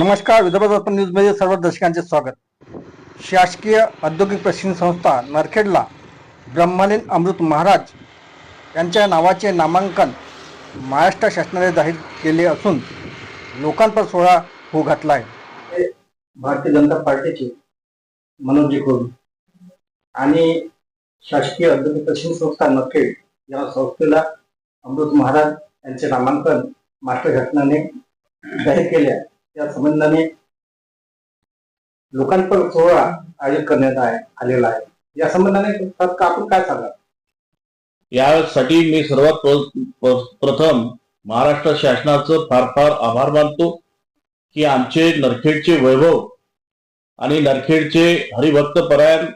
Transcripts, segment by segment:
नमस्कार विदर्भ दर्पण न्यूजमध्ये सर्व दर्शकांचे स्वागत. शासकीय औद्योगिक प्रशिक्षण संस्था नरखेडला ब्रह्मलीन अमृत महाराज यांच्या नावाचे नामांकन महाराष्ट्र शासनाने जाहीर केले असून लोकांपर सोहळा होऊ घातला आहे. भारतीय जनता पार्टीचे मनोजी करून आणि शासकीय औद्योगिक प्रशिक्षण संस्था नरखेड या संस्थेला अमृत महाराज यांचे नामांकन महाराष्ट्र शासनाने जाहीर केले आहे. त्या संबंधाने लोकांपर सोहळा आयोजित करण्यात आलेला आहे. या संबंधाने आपण काय सांगा यासाठी मी सर्वात प्रथम महाराष्ट्र शासनाचं फार फार आभार मानतो की आमचे नरखेडचे वैभव आणि नरखेडचे हरिभक्त परायण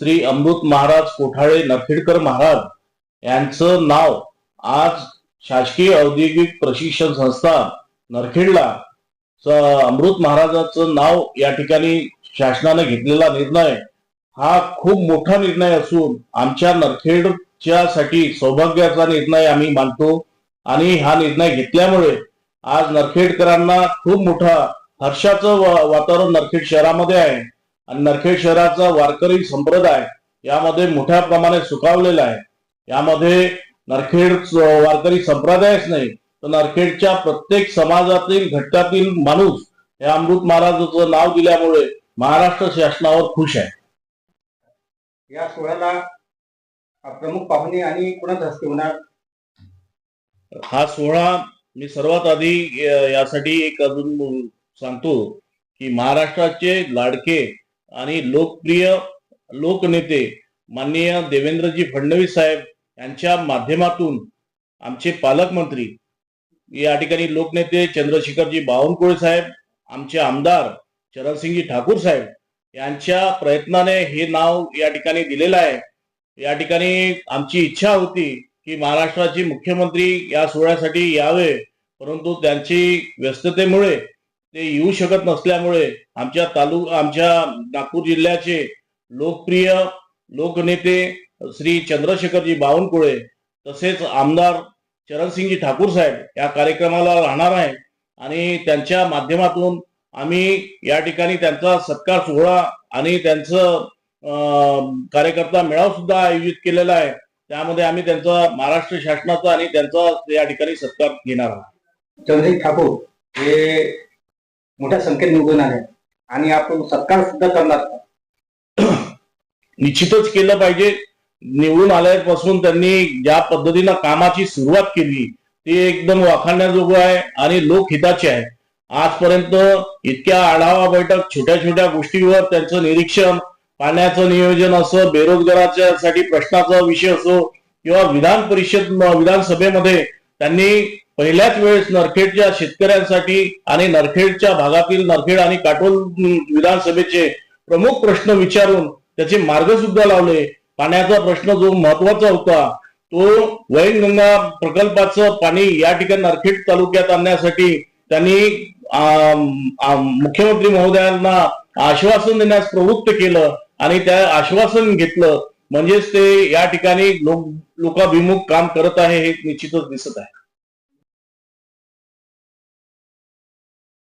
श्री अमृत महाराज कोठाळे नरखेडकर महाराज यांचं नाव आज शासकीय औद्योगिक प्रशिक्षण संस्था नरखेडला अमृत महाराजाचं नाव या ठिकाणी शासनाने घेतलेला निर्णय हा खूप मोठा निर्णय असून आमच्या नरखेडच्या साठी सौभाग्याचा निर्णय आम्ही मानतो. आणि हा निर्णय घेतल्यामुळे आज नरखेडकरांना खूप मोठा हर्षाचं वातावरण नरखेड शहरामध्ये आहे. आणि नरखेड शहराचा वारकरी संप्रदाय यामध्ये मोठ्या प्रमाणात सुखावलेला आहे. यामध्ये नरखेड वारकरी संप्रदायच नाही तर नरखेडच्या प्रत्येक समाजातील घटकातील माणूस या अमृत महाराजाचं नाव दिल्यामुळे महाराष्ट्र शासनावर खुश आहे. या सोहळ्याला प्रमुख पाहुणे आणि कुणाच हस्ते होणार? हा सोहळा मी सर्वात आधी यासाठी एक अजून सांगतो की महाराष्ट्राचे लाडके आणि लोकप्रिय लोकनेते माननीय देवेंद्रजी फडणवीस साहेब यांच्या माध्यमातून आमचे पालकमंत्री या ठिकाणी लोकनेते चंद्रशेखरजी बावनकुळे साहेब आमचे आमदार चरणसिंगजी ठाकूर साहेब यांच्या प्रयत्नाने हे नाव या ठिकाणी दिलेलं आहे. या ठिकाणी आमची इच्छा होती की महाराष्ट्राचे मुख्यमंत्री या सोहळ्यासाठी यावे परंतु त्यांची व्यस्ततेमुळे ते येऊ शकत नसल्यामुळे आमच्या तालु आमच्या नागपूर जिल्ह्याचे लोकप्रिय लोकनेते श्री चंद्रशेखरजी बावनकुळे तसेच आमदार चरणसिंगजी ठाकूर साहेब या कार्यक्रमाला राहणार आहे आणि त्यांच्या माध्यमातून आम्ही या ठिकाणी त्यांचा सत्कार सोहळा आणि त्यांचं कार्यकर्ता मेळावा सुद्धा आयोजित केलेला आहे. त्यामध्ये आम्ही त्यांचा महाराष्ट्र शासनाचा आणि त्यांचा या ठिकाणी सत्कार घेणार आहोत. चंद्रसिंग ठाकूर हे मोठ्या संख्येने निवडून आले आणि आपण सत्कार सुद्धा करणार निश्चितच केलं पाहिजे. निवडून आल्यापासून त्यांनी ज्या पद्धतीनं कामाची सुरुवात केली ती एकदम वाखाणण्याजोगं आहे आणि लोकहिताची आहे आजपर्यंत इतक्या आढावा बैठक छोट्या छोट्या गोष्टीवर त्यांचं निरीक्षण पाण्याचं नियोजन असो बेरोजगाराच्या साठी प्रश्नाचा विषय असो किंवा विधान परिषद विधानसभेमध्ये त्यांनी पहिल्याच वेळेस नरखेडच्या शेतकऱ्यांसाठी आणि नरखेडच्या भागातील नरखेड आणि काटोल विधानसभेचे प्रमुख प्रश्न विचारून त्याचे मार्ग सुद्धा लावले. पाण्याचा प्रश्न जो महत्त्वाचा होता तो वैनगंगा प्रकल्पाचं पाणी या ठिकाणी नरखेड तालुक्यात आणण्यासाठी त्यांनी मुख्यमंत्री महोदयांना आश्वासन देण्यास प्रवृत्त केलं आणि त्या आश्वासन घेतलं. म्हणजेच ते या ठिकाणी लोक लोकाभिमुख काम करत आहे हे निश्चितच दिसत आहे.